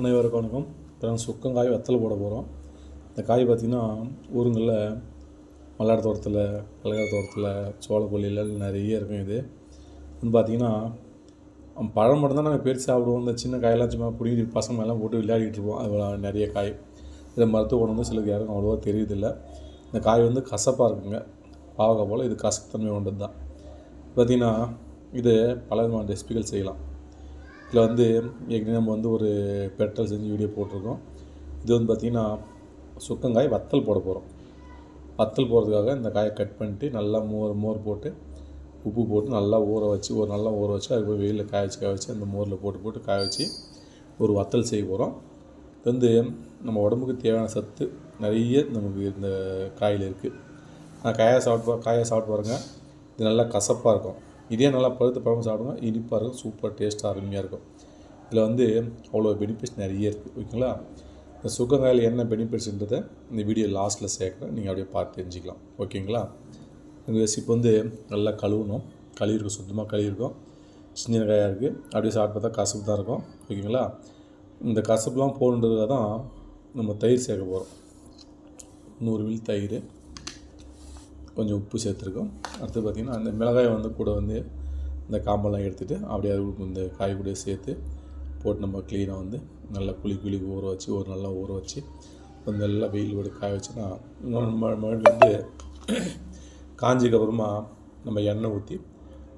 அனைவருக்கும் வணக்கம். இப்போ நாங்கள் சுக்கங்காய் வத்தல் போட போகிறோம் இந்த காய் பார்த்திங்கன்னா ஊருங்களில் மல்லாட தோட்டத்தில் கலகார தோட்டத்தில் சோளக்கொல்லியில் நிறைய இருக்கும் இது. வந்து பார்த்திங்கன்னா பழம் மட்டும் தான் நாங்கள் பெருசு சாப்பிடுவோம். இந்த சின்ன காயெல்லாம் சும்மா பிடிங்கி பசங்க எல்லாம் போட்டு விளையாடிட்டு இருப்போம். அது நிறைய காய். இதை மருத்துவ குணம் வந்து சிலருக்கு யாருக்கும் அவ்வளோவா தெரியுதில்லை இந்த காய் வந்து கசப்பாக இருக்குங்க. பாவக்காய் போல் இது கசப்புத்தன்மை கொண்டது தான் பார்த்திங்கன்னா இது பல விதமான ரெசிபிகள் செய்யலாம். இதில் வந்து ஏற்கனவே நம்ம வந்து ஒரு பெட்ரோல் செஞ்சு வீடியோ போட்டிருக்கோம். இது வந்து பார்த்திங்கன்னா சுக்கங்காய் வத்தல் போட போகிறோம். வத்தல் போடுறதுக்காக இந்த காயை கட் பண்ணிட்டு நல்லா மோர் மோர் போட்டு உப்பு போட்டு நல்லா ஊற வச்சு ஒரு நல்லா ஊற வச்சு அது போய் வெயிலில் காய வச்சு காய வச்சு அந்த மோரில் போட்டு போட்டு காய வச்சு ஒரு வத்தல் செய்ய போகிறோம். இது வந்து நம்ம உடம்புக்கு தேவையான சத்து நிறைய நமக்கு இந்த காயில் இருக்குது. நான் காயை சாப்பிட்டு காயை சாப்பிட்டு பாருங்கள் இது நல்லா கசப்பாக இருக்கும். இதே நல்லா பழுத்த பழம் சாப்பிடுங்க. இனிப்பாக இருக்கும். சூப்பர் டேஸ்ட்டாக அருமையாக இருக்கும். இதில் வந்து அவ்வளோ பெனிஃபிட்ஸ் நிறைய இருக்குது ஓகேங்களா இந்த சுகங்காயில் என்ன பெனிஃபிட்ஸ்ன்றதை இந்த வீடியோ லாஸ்ட்டில் சேர்க்குறேன். நீங்கள் அப்படியே பார்த்து தெரிஞ்சுக்கலாம். ஓகேங்களா இந்த ரெசிபி வந்து நல்லா கழுவணும். கழுவிருக்கும் சுத்தமாக கழுவிருக்கும் சின்ன காயாக இருக்குது அப்படியே சாப்பிட்டு பார்த்தா கசப்பு தான் இருக்கும். ஓகேங்களா இந்த கசப்புலாம் போகணுன்றதுக்காக தான் நம்ம தயிர் சேர்க்க போகிறோம் நூறு மில் தயிர் கொஞ்சம் உப்பு சேர்த்துருக்கோம். அடுத்து பார்த்திங்கன்னா அந்த மிளகாயை வந்து கூட வந்து இந்த காம்பெல்லாம் எடுத்துகிட்டு அப்படியே அது இந்த காய் கூட சேர்த்து போட்டு நம்ம க்ளீனாக வந்து நல்லா குழி குழி ஊற வச்சு ஒரு நல்லா ஊற வச்சு கொஞ்சம் நல்லா வெயில் விட காய வச்சுன்னா மறுபடியும் வந்து காஞ்சதுக்கப்புறமா நம்ம எண்ணெய் ஊற்றி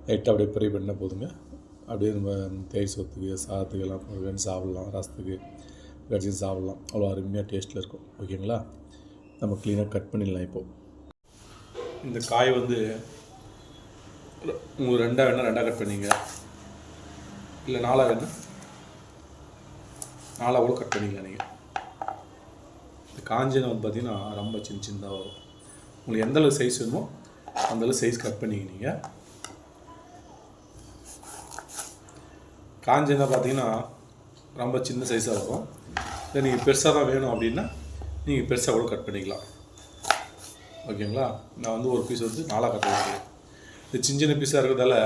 லைட்டாக அப்படியே ஃப்ரை பண்ணால் போதுங்க. அப்படியே நம்ம தேய் சொத்துக்கு சாதத்துக்கு எல்லாம் வேணும் சாப்பிட்லாம். ரசத்துக்கு கடிச்சு சாப்பிட்லாம். அவ்வளோ அருமையாக டேஸ்ட்டில் இருக்கும். ஓகேங்களா நம்ம க்ளீனாக கட் பண்ணிடலாம் இப்போது இந்த காய் வந்து உங்களுக்கு ரெண்டாக வேணால் ரெண்டாக கட் பண்ணிங்க. இல்லை நாலாக வேணால் நாலாக கூட கட் பண்ணிங்க நீங்கள் இந்த காஞ்சனை வந்து பார்த்தீங்கன்னா ரொம்ப சின்ன சின்னதாக வரும். உங்களுக்கு எந்த அளவு சைஸ் வேணுமோ அந்த அளவு சைஸ் கட் பண்ணிங்க நீங்கள் காஞ்சினா பார்த்தீங்கன்னா ரொம்ப சின்ன சைஸாக வரும். இல்லை நீங்கள் பெருசாக தான் வேணும் அப்படின்னா நீங்கள் பெருசாக கூட கட் பண்ணிக்கலாம். ஓகேங்களா? நான் வந்து ஒரு பீஸ் வந்து நாலாக கட்ட வைக்கிறேன். இது சின்ன சின்ன பீஸாக இருக்கிறதால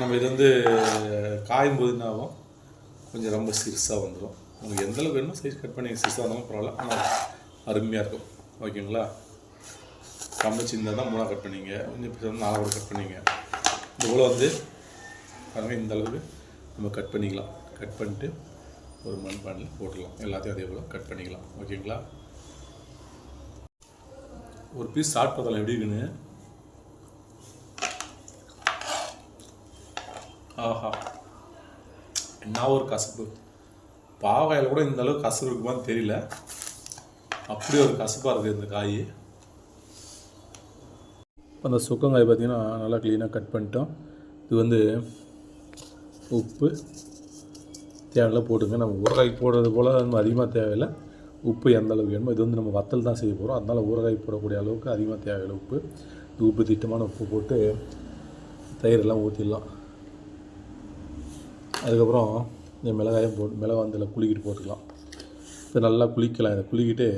நம்ம இது வந்து காயும் போது என்ன ஆகும்? கொஞ்சம் ரொம்ப சிறுசாக வந்துடும் உங்களுக்கு எந்தளவுக்கு வேணுமோ சைஸ் கட் பண்ணி சிறுசாக இருந்தாலும் பரவாயில்ல. ஆனால் அருமையாக இருக்கும். ஓகேங்களா? ரொம்ப சின்னதாக தான் மூணாக கட் பண்ணிங்க. கொஞ்சம் பீஸ் வந்து நாலாக கூட கட் பண்ணிங்க. இந்த போல் வந்து பாருங்கள் இந்த அளவுக்கு நம்ம கட் பண்ணிக்கலாம். கட் பண்ணிட்டு ஒரு மண் போட்டுடலாம். எல்லாத்தையும் அதே போல் கட் பண்ணிக்கலாம். ஓகேங்களா? ஒரு பீஸ் சாப்பிட்டு பார்த்தலாம் எப்படி இருக்குன்னு? ஆஹா. என்ன ஒரு கசப்பு. பாவாயில் கூட இந்த அளவுக்கு கசப்பு இருக்குமான்னு தெரியல. அப்படி ஒரு கசப்பாக இருக்குது இந்த காய். அந்த சுக்கங்காய் பார்த்தீங்கன்னா நல்லா க்ளீனாக கட் பண்ணிட்டோம். இது வந்து உப்பு தேவையில்ல போட்டுங்க. நம்ம ஊறுகாய்க்கு போடுறது போல் அதிகமாக தேவையில்லை. உப்பு எந்த அளவுக்கு வேணுமோ இது வந்து நம்ம வத்தல் தான் செய்ய போகிறோம் அதனால் ஊறுகாய் போடக்கூடிய அளவுக்கு அதிகமாக தேவையான உப்பு இது உப்பு திட்டமான உப்பு போட்டு தயிரெல்லாம் ஊற்றிடலாம் அதுக்கப்புறம் இந்த மிளகாயும் போட்டு மிளகாய் வந்து இதில் போட்டுக்கலாம். இப்போ நல்லா குளிக்கலாம். இதை குளிக்கிட்டு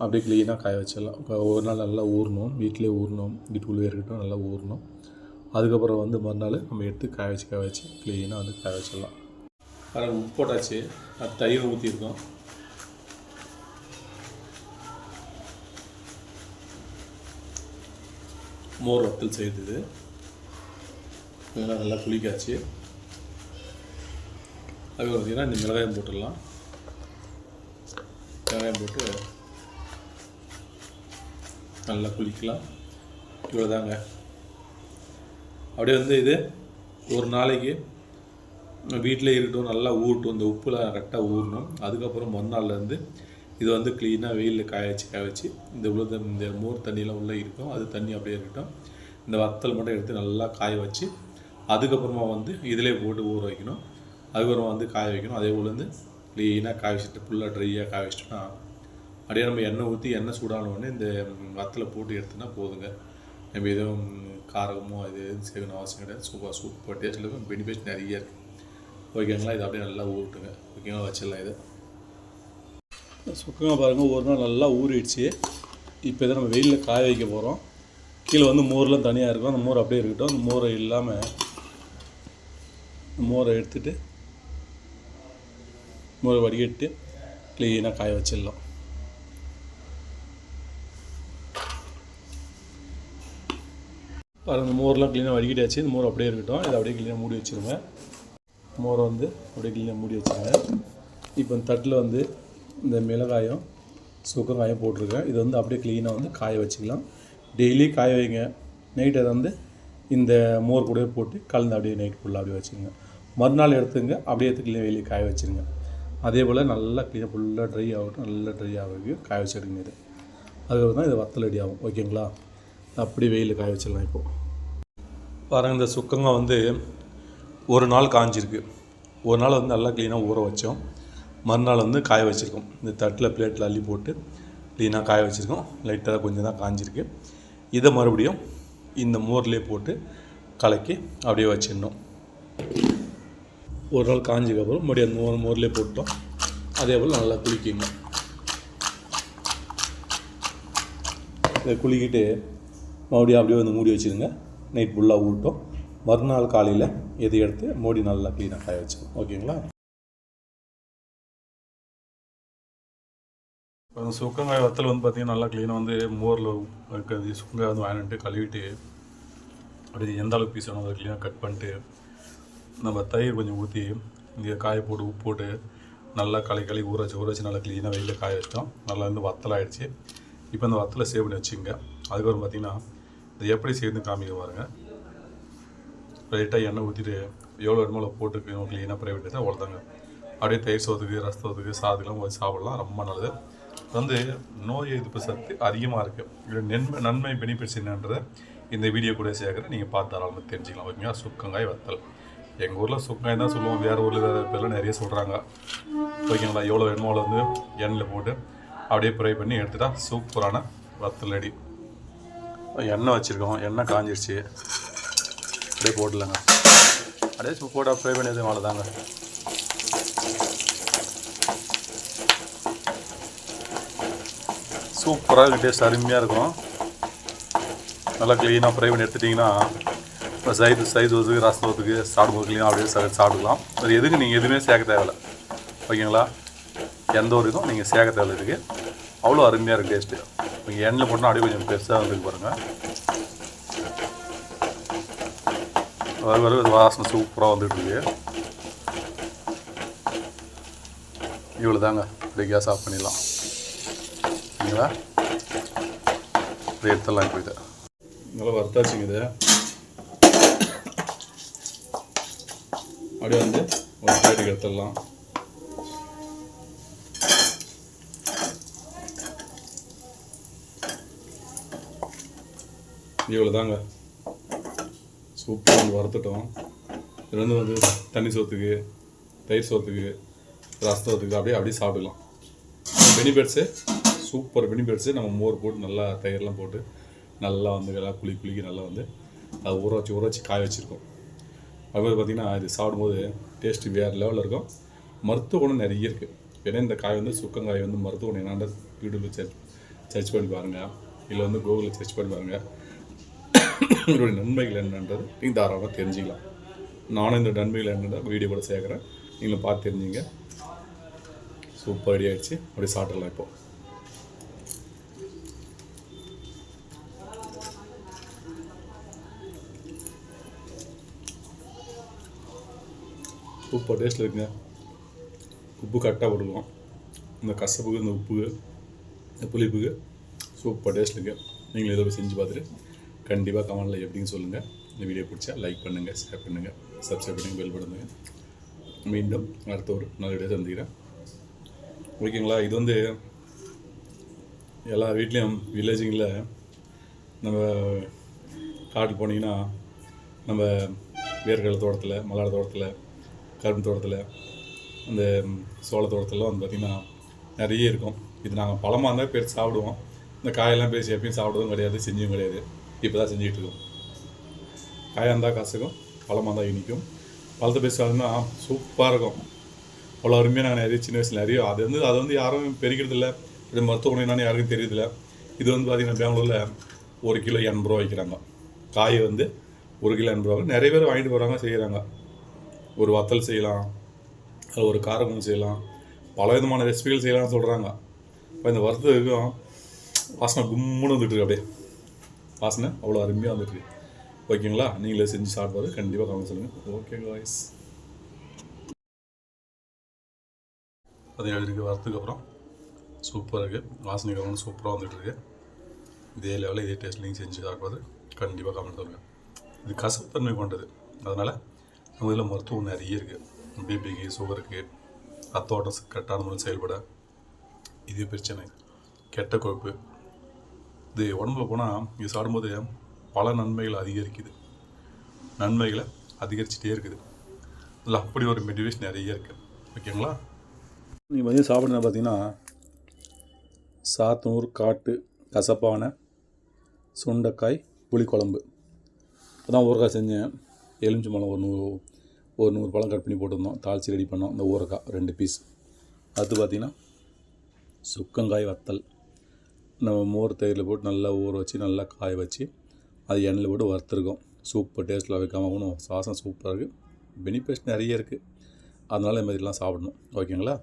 அப்படியே க்ளீனாக காய வச்சிடலாம். இப்போ ஒரு நாள் நல்லா ஊறணும். வீட்டிலே ஊறணும். வீட்டுக்குள்ளே இருக்கட்டும் நல்லா ஊறணும். அதுக்கப்புறம் வந்து மறுநாள் நம்ம எடுத்து காய வச்சு காய வச்சு க்ளீனாக வந்து காய வச்சிடலாம். பாருங்கள் உப்பு போட்டாச்சு. அது தயிர் ஊற்றிருக்கோம் மோர் வத்தல் செய்தது. இதெல்லாம் நல்லா குளிக்காச்சு. அது பார்த்தீங்கன்னா இந்த மிளகாயம் போட்டுடலாம். மிளகாயம் போட்டு நல்லா குளிக்கலாம். இவ்வளோதாங்க அப்படியே வந்து இது ஒரு நாளைக்கு வீட்டிலே இருக்கட்டும் நல்லா ஊறட்டும். இந்த உப்புலாம் கரெக்டாக ஊறணும். அதுக்கப்புறம் மறுநாள்லேருந்து இது வந்து க்ளீனாக வெயிலில் காய வச்சு காய வச்சு இந்த உள்ள இந்த மோர் தண்ணியெலாம் உள்ளே இருக்கும் அது தண்ணி அப்படியே இருக்கட்டும் இந்த வத்தல் மட்டும் எடுத்து நல்லா காய வச்சு அதுக்கப்புறமா வந்து இதிலே போட்டு ஊற வைக்கணும். அதுக்கப்புறமா வந்து காய வைக்கணும். அதே போல் வந்து க்ளீனாக காய வச்சுட்டு ஃபுல்லாக ட்ரையாக காய வச்சிட்டோம்னா அப்படியே நம்ம எண்ணெய் ஊற்றி எண்ணெய் சூடான உடனே இந்த வத்தலை போட்டு எடுத்தோன்னா போதுங்க. நம்ம எதுவும் காரமோ அது எதுவும் சேர்க்கணும் அவசியம் கிடையாது. சூப்பர் சூப்பர் டேஸ்ட்டில் இருக்கும். பெனிஃபிட்ஸ் நிறைய இருக்குது ஓகேங்களா? இது அப்படியே நல்லா ஊட்டுங்க ஓகேங்களா? வச்சிடலாம் இதை. சுக்கமாக பாருங்கள் ஒரு நாள் நல்லா ஊறிடுச்சு. இப்போ இதை நம்ம வெயிலில் காய வைக்க போகிறோம் கீழே வந்து மோர்லாம் தனியாக இருக்கும். அந்த மோர் அப்படியே இருக்கட்டும். அந்த மோரை இல்லாமல் மோரை எடுத்துட்டு மோரை வடிகட்டு க்ளீனாக காய வச்சிடலாம். அந்த மோர்லாம் க்ளீனாக வடிகட்டியாச்சு. இந்த மோர் அப்படியே இருக்கட்டும். இதை அப்படியே க்ளீனாக மூடி வச்சுருங்க. மோரை வந்து அப்படியே க்ளீனாக மூடி வச்சுருங்க. இப்போ இந்த தட்டில் வந்து இந்த மிளகாயம் சுக்கங்காயம் போட்டிருக்கேன். இது வந்து அப்படியே க்ளீனாக வந்து காய வச்சுக்கலாம். டெய்லி காய வைங்க. நைட் அதை வந்து இந்த மோர் கூடவே போட்டு கலந்து அப்படியே நைட் ஃபுல்லாக அப்படியே வச்சுக்கோங்க. மறுநாள் எடுத்துங்க. அப்படியே எடுத்து வெளியே காய வச்சுருங்க. அதே போல் நல்லா க்ளீனாக ஃபுல்லாக ட்ரை ஆகட்டும். நல்லா ட்ரை ஆகி காய வச்சுடுங்க இது. அதுக்கப்புறம் தான் இது வத்தல் அடி ஆகும். ஓகேங்களா அப்படி வெயிலில் காய வச்சிடலாம் இப்போது பாருங்கள் இந்த சுக்கங்காய் வந்து ஒரு நாள் காஞ்சிருக்கு. ஒரு நாள் வந்து நல்லா க்ளீனாக ஊற வச்சோம். மறுநாள் வந்து காய வச்சுருக்கோம். இந்த தட்டில் பிளேட்டில் அள்ளி போட்டு க்ளீனாக காய வச்சுருக்கோம். லைட்டாக கொஞ்சம் தான் காஞ்சிருக்கு. இதை மறுபடியும் இந்த மோர்லேயே போட்டு கலக்கி அப்படியே வச்சிடணும். ஒரு நாள் காஞ்சதுக்கப்புறம் மறுபடியும் அந்த மோர் மோர்லேயே போட்டோம். அதே போல் நல்லா குளிக்கிங்க இதை குளிக்கிட்டு மறுபடியும் அப்படியே வந்து மூடி வச்சுருங்க. நைட் ஃபுல்லாக ஊட்டும் மறுநாள் காலையில் எதை எடுத்து மூடி நல்லா க்ளீனாக காய வச்சுக்கணும் ஓகேங்களா? சுக்கங்காய் வத்தல் வந்து பார்த்திங்கன்னா நல்லா க்ளீனாக வந்து மோரில் இருக்கிறது சுக்கங்காய் வந்து வாங்கிட்டு கழுவிட்டு அப்படியே எந்த அளவுக்கு பீஸ் வேணும் அதை க்ளீனாக கட் பண்ணிட்டு நம்ம தயிர் கொஞ்சம் ஊற்றி இங்கே காய போட்டு உப்பு போட்டு நல்லா களை களி ஊற வச்சு ஊற வச்சு நல்லா க்ளீனாக வெயிலில் காய வச்சிட்டோம். நல்லா வந்து வத்தல் இப்போ அந்த வத்தலை சேவ் பண்ணி வச்சுங்க அதுக்கப்புறம் பார்த்தீங்கன்னா இது எப்படி சேர்ந்து காமிக்க பாருங்கள் லைட்டாக எண்ணெய் ஊற்றிட்டு எவ்வளோ இடமோ போட்டு க்ளீனாக ப்ரை விட்டு அவ்வளோதாங்க அப்படியே தயிர் சோத்துக்கு ரசத்துக்கு சாதத்துக்கெல்லாம் வச்சு சாப்பிடலாம். ரொம்ப நல்லது. வந்து நோய் எதிர்ப்பு சக்தி அதிகமாக இருக்குது இது நன்மை நன்மை பெனிஃபிட்ஸ் என்னன்றதை இந்த வீடியோ கூட சேர்க்குறேன் நீங்கள் பார்த்து தெரிஞ்சுக்கலாம். ஓகேங்களா சுக்கங்காய் வத்தல். எங்கள் ஊரில் சுக்கங்காய் தான் சொல்லுவோம். வேறு ஊரில் வேறு பேர்லாம் நிறைய சொல்கிறாங்க ஓகேங்களா? எவ்வளோ வேணுமோ அவ்வளோ வந்து எண்ணெயில் போட்டு அப்படியே ஃப்ரை பண்ணி எடுத்துட்டா சூப்பரான வத்தல் ரெடி எண்ணெய் வச்சுருக்கோம். எண்ணெய் காஞ்சிருச்சு. அப்படியே போடலங்க. அப்படியே சூப்பராக போட்டால் ஃப்ரை பண்ணி எதுவும் அவ்வளோதாங்க சூப்பராக இருக்கும் டேஸ்ட் அருமையாக இருக்கும். நல்லா க்ளீனாக ஃப்ரை பண்ணி எடுத்துட்டிங்கன்னா இப்போ சைது வசதிக்கு ரசத்துக்கு சாப்பிடும்போது க்ளீனாக அப்படியே சா சாப்பிடலாம் அது எதுக்கு நீங்கள் எதுவுமே சேர்க்க தேவையில்லை. ஓகேங்களா? எந்த ஒரு இதுவும் நீங்கள் சேர்க்க தேவையில்ல இதுக்கு. அவ்வளோ அருமையாக இருக்குது டேஸ்ட்டு நீங்கள் எண்ணெயில் போட்டால் அப்படியே கொஞ்சம் பெருசாக வந்துருக்கு பாருங்கள் வர வர வாசனை சூப்பராக வந்துட்டுருக்கு இவ்வளோ தாங்க இப்படி கேஸ் ஆஃப் பண்ணிடலாம். சரிங்களா இதை எடுத்துடலாம் இப்போ இதை நல்லா வறுத்தாச்சுங்க இதை. அப்படியே வந்து ஒரு பிளேட்டுக்கு எடுத்துடலாம். இவ்வளோ தாங்க சூப்பராக வந்து வறுத்துட்டோம். இது வந்து வந்து தண்ணி சோத்துக்கு தயிர் சோத்துக்கு ரசத்துக்கு அப்படியே அப்படியே சாப்பிடலாம் பெனிஃபிட்ஸு சூப்பர் பெனிஃபிட்ஸு நம்ம மோர் போட்டு நல்லா தயிர்லாம் போட்டு நல்லா வந்து நல்லா குளி குளிக்கி நல்லா வந்து அதை ஊற வச்சு ஊற வச்சு காய வச்சுருக்கோம். அதுபோது பார்த்திங்கன்னா இது சாப்பிடும்போது டேஸ்ட்டு வேறு லெவலில் இருக்கும். மருத்துவ குணம் நிறைய இருக்குது ஏன்னா இந்த காய் வந்து சுக்கங்காய் வந்து மருத்துவ குணம் என்னாண்ட யூடியூப்பில் சர்ச் சர்ச் பண்ணி பாருங்கள் இல்லை வந்து கூகுளில் சர்ச் பண்ணி பாருங்கள் இதோடைய நன்மைகள் என்னன்றது நீங்கள் தாராளமாக தெரிஞ்சுக்கலாம். நானும் இந்த நன்மைகள் என்னென்ன வீடியோ கூட சேர்க்குறேன். நீங்களும் பார்த்து தெரிஞ்சுங்க. சூப்பர் ரெடி ஆகிடுச்சு அப்படியே சாப்பிடலாம் இப்போ. சூப்பர் டேஸ்ட்டில் இருக்குங்க. உப்பு கரெக்டாக போடுவோம் இந்த கசப்புக்கு இந்த உப்புக்கு இந்த புளிப்புக்கு சூப்பர் டேஸ்ட் இருக்குது நீங்களும் இதை போய் செஞ்சு பார்த்துட்டு கண்டிப்பாக கமெண்டில் எப்படின்னு சொல்லுங்கள் இந்த வீடியோ பிடிச்சா லைக் பண்ணுங்கள் ஷேர் பண்ணுங்கள் சப்ஸ்கிரைப் பண்ணுங்கள் பெல் பண்ணுங்கள் மீண்டும் அடுத்த ஒரு நல்ல வீடியோ சந்திக்கிறேன். ஓகேங்களா இது வந்து எல்லா வீட்லேயும் வில்லேஜிங்கில் நம்ம காட்டுக்கு போனீங்கன்னா நம்ம வேர்க்கடல் தோட்டத்தில் மலாட தோட்டத்தில் கரும்பு தோட்டத்தில் அந்த சோள தோட்டத்திலலாம் வந்து பார்த்திங்கன்னா நிறைய இருக்கும். இது நாங்கள் பழமாக இருந்தால் பேர் சாப்பிடுவோம். இந்த காயெல்லாம் பேசி எப்பயும் சாப்பிடுவதும் கிடையாது செஞ்சும் கிடையாது. இப்போ தான் செஞ்சுக்கிட்டு இருக்கோம். காயாக இருந்தால் காசுக்கும் பழமாக இருந்தால் இனிக்கும். பழத்தை பேசி சாப்பிட்டோம்னா சூப்பராக இருக்கும். அவ்வளோ அருமையாக நாங்கள் நிறைய சின்ன வயசில் நிறைய அது வந்து அதை வந்து யாரும் பெருக்கிறது இல்லை. இது மருத்துவ என்னன்னு யாருக்கும் தெரியறதில்ல இது வந்து பார்த்திங்கன்னா பெங்களூரில் ஒரு கிலோ எண்பது ரூபா வைக்கிறாங்க. காய் வந்து ஒரு கிலோ எண்பது ரூபா நிறைய பேர் வாங்கிட்டு போகிறாங்க செய்கிறாங்க ஒரு வத்தல் செய்யலாம் அது ஒரு காரக்குழம்பு செய்யலாம் பல விதமான ரெசிபிகள் செய்யலாம்னு சொல்கிறாங்க இப்போ இந்த வறுத்ததுக்கும் வாசனை கும்முன்னு வந்துட்டுருக்கு அப்படியே. வாசனை அவ்வளோ அருமையாக வந்துட்டுருக்கு ஓகேங்களா? நீங்களே செஞ்சு சாப்பிடுவாரு கண்டிப்பாக கவனம் சொல்லுங்கள் ஓகே காய்ஸ் பதினேழு இருக்குது வரத்துக்கு அப்புறம். சூப்பராக இருக்குது வாசனை கவனம் சூப்பராக வந்துட்டுருக்கு இதே லெவலில் இதே டேஸ்ட் நீங்கள் செஞ்சு சாப்பிடுவது கண்டிப்பாக கவனம் சொல்லுங்கள் இது கசப்புத்தன்மை கொண்டது. அதனால் இதில் மருத்துவம் நிறைய இருக்குது பிபிக்கு சுகருக்கு ரத்தோட்டம் கரெக்டான முறையில் செயல்பட இது பிரச்சனை. கெட்ட கொழுப்பு. இது உடம்புல போனால் இது சாப்பிடும்போது பல நன்மைகள் அதிகரிக்குது. நன்மைகளை அதிகரிச்சுட்டே இருக்குது. அதில் அப்படி ஒரு மெடிவேஷன் நிறைய இருக்குது ஓகேங்களா நீங்கள் மதியம் சாப்பிட்றது பார்த்தீங்கன்னா சாத்தனூர் காட்டு கசப்பான சுண்டைக்காய் புளிக்குழம்பு. அதான் ஊறுகாய் செஞ்சேன். எலுமிச்சம்பழம் ஒரு நூறு ஒரு நூறு பழம் கட் பண்ணி போட்டிருந்தோம். தாளித்து ரெடி பண்ணோம். இந்த ஊறுகாய் ரெண்டு பீஸ் அது பார்த்திங்கன்னா சுக்கங்காய் வத்தல். நம்ம மோர் தயிரில் போட்டு நல்லா ஊற வச்சு நல்லா காய வச்சு அது எண்ணெயில் போட்டு வறுத்துருக்கோம். சூப்பர் டேஸ்ட்டில் வைக்காம சாசம் சூப்பராக இருக்குது பெனிஃபிட்ஸ் நிறைய இருக்குது அதனால் இந்த மாதிரிலாம் சாப்பிடணும். ஓகேங்களா?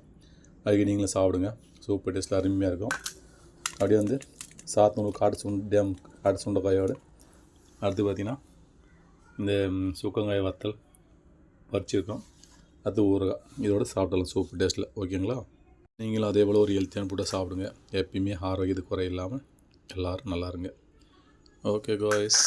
அதுக்கு நீங்களும் சாப்பிடுங்க. சூப்பர் டேஸ்ட்டில் அருமையாக இருக்கும். அப்படியே வந்து சாத்தனூர் காட்டு சுண்ட டேம் காட்டு சுண்டைக்காயோடு அடுத்து பார்த்திங்கன்னா இந்த சுக்கங்காய் வத்தல் பறிச்சிருக்கோம். அது ஊறுகாய் இதோட சாப்பிடலாம் சூப்பர் டேஸ்ட்டில் ஓகேங்களா நீங்களும் அதே போல் ஒரு ஹெல்த்தியான ஃபுட்டாக சாப்பிடுங்க. எப்பயுமே ஆரோக்கியத்து குறை இல்லாமல் எல்லோரும் நல்லா இருங்க. Okay guys